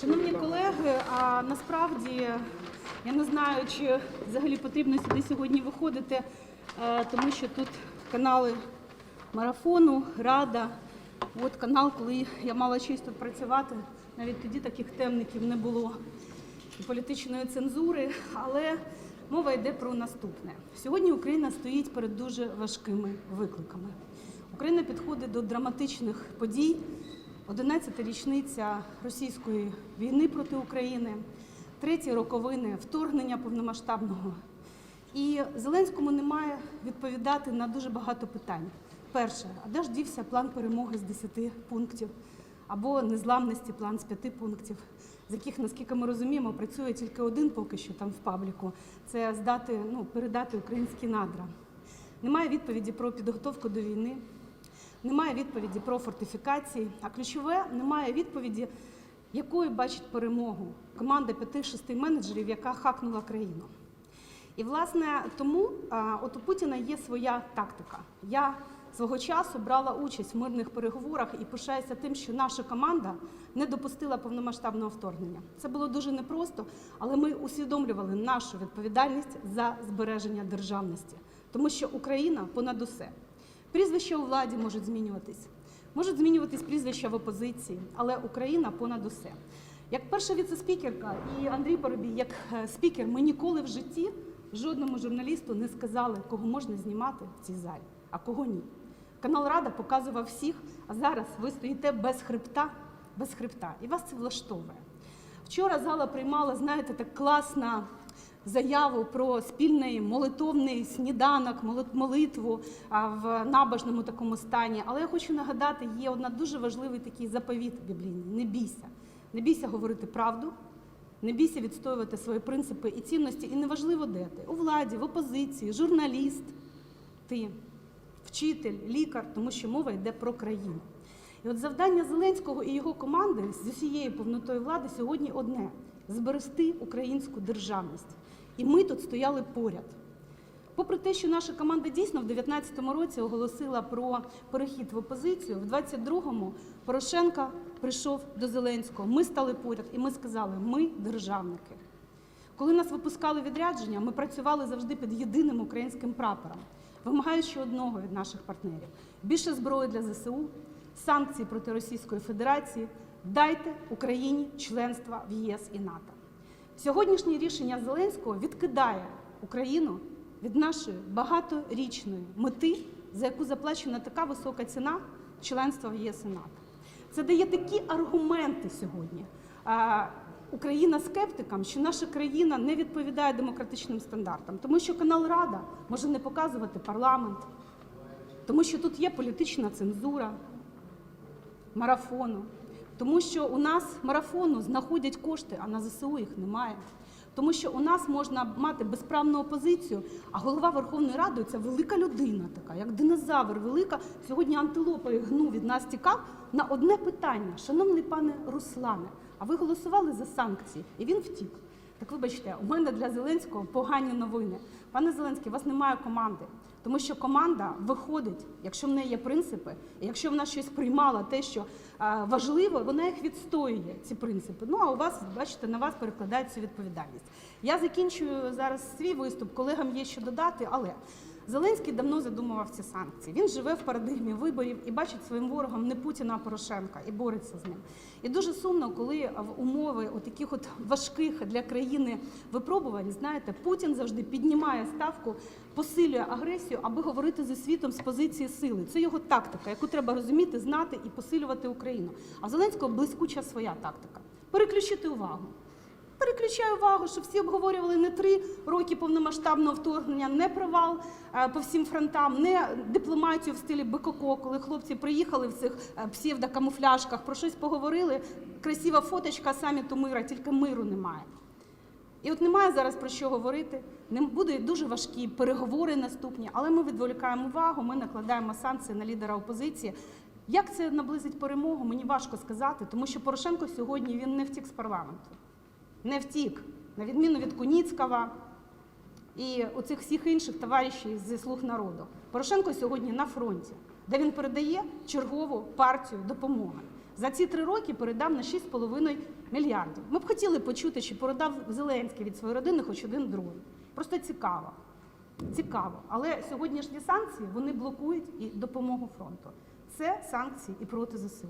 Шановні колеги, а насправді я не знаю, чи взагалі потрібно сюди сьогодні виходити, е, тому що тут канали марафону, рада. От канал, коли я мала честь тут працювати, навіть тоді таких темників не було політичної цензури, але мова йде про наступне. Сьогодні Україна стоїть перед дуже важкими викликами. Україна підходить до драматичних подій. 11-та річниця російської війни проти України, треті роковини вторгнення повномасштабного. І Зеленському немає відповідати на дуже багато питань. Перше, а де ж дівся план перемоги з 10 пунктів або незламності план з 5 пунктів, з яких, наскільки ми розуміємо, працює тільки один поки що там в пабліку це здати, ну, передати українські надра. Немає відповіді про підготовку до війни, немає відповіді про фортифікації, а ключове немає відповіді, якою бачить перемогу команда 5-6 менеджерів, яка хакнула країну. І власне тому от у Путіна є своя тактика. Я свого часу брала участь в мирних переговорах і пишаюся тим, що наша команда не допустила повномасштабного вторгнення. Це було дуже непросто, але ми усвідомлювали нашу відповідальність за збереження державності, тому що Україна понад усе. Прізвища у владі можуть змінюватись, можуть змінюватись прізвища в опозиції, але Україна понад усе. Як перша віцеспікерка і Андрій Поробій, як е, спікер, ми ніколи в житті жодному журналісту не сказали, кого можна знімати в цій залі, а кого ні. Канал Рада показував всіх, а зараз ви стоїте без хребта, без хребта, і вас це влаштовує. Вчора зала приймала, знаєте, так класно заяву про спільний молитовний сніданок, молитву в набожному такому стані. Але я хочу нагадати, є одна дуже важливий такий заповіт біблійний: не бійся. Не бійся говорити правду, не бійся відстоювати свої принципи і цінності. І неважливо, де ти у владі, в опозиції, журналіст, ти, вчитель, лікар, тому що мова йде про країну. І от завдання Зеленського і його команди з усією повнотою влади сьогодні одне зберегти українську державність. І ми тут стояли поряд. Попри те, що наша команда дійсно в 2019 році оголосила про перехід в опозицію, в 22-му Порошенка прийшов до Зеленського. Ми стали поряд і ми сказали: ми державники. Коли нас випускали відрядження, ми працювали завжди під єдиним українським прапором, вимагаючи одного від наших партнерів: більше зброї для ЗСУ, санкції проти Російської Федерації, дайте Україні членства в ЄС і НАТО. Сьогоднішнє рішення Зеленського відкидає Україну від нашої багаторічної мети, за яку заплачена така висока ціна членства в ЄС і НАТО. Це дає такі аргументи сьогодні. Україна скептикам, що наша країна не відповідає демократичним стандартам, тому що канал Рада може не показувати парламент, тому що тут є політична цензура марафону, тому що у нас марафону знаходять кошти, а на ЗСУ їх немає. Тому що у нас можна мати безправну опозицію, а голова Верховної Ради це велика людина, така як динозавр, велика. Сьогодні антилопою гну від нас тікав на одне питання. Шановний пане Руслане, а ви голосували за санкції? І він втік. Так вибачте, у мене для Зеленського погані новини. Пане Зеленський, у вас немає команди, тому що команда виходить, якщо в неї є принципи, і якщо вона щось приймала, те, що важливо, вона їх відстоює, ці принципи. Ну а у вас, бачите, на вас перекладається відповідальність. Я закінчую зараз свій виступ, колегам є що додати, але Зеленський давно задумував ці санкції. Він живе в парадигмі виборів і бачить своїм ворогом не Путіна, а Порошенка і бореться з ним. І дуже сумно, коли в умови от таких от важких для країни випробувань, знаєте, Путін завжди піднімає ставку, посилює агресію, аби говорити зі світом з позиції сили. Це його тактика, яку треба розуміти, знати і посилювати Україну. А Зеленського блискуча своя тактика переключити увагу. Переключаю увагу, що всі обговорювали не три роки повномасштабного вторгнення, не провал е, по всім фронтам, не дипломатію в стилі БКК, коли хлопці приїхали в цих е, псевдокамуфляжках, про щось поговорили. Красива фоточка саміту мира, тільки миру немає. І от немає зараз про що говорити. Не будуть дуже важкі переговори наступні, але ми відволікаємо увагу, ми накладаємо санкції на лідера опозиції. Як це наблизить перемогу, мені важко сказати, тому що Порошенко сьогодні він не втік з парламенту не втік, на відміну від Куніцького і оцих всіх інших товаришів зі слуг народу. Порошенко сьогодні на фронті, де він передає чергову партію допомоги. за ці три роки передав на 6,5 мільярдів. Ми б хотіли почути, чи передав Зеленський від своєї родини хоч один дрон. Просто цікаво. Цікаво. Але сьогоднішні санкції вони блокують і допомогу фронту. Це санкції і проти ЗСУ.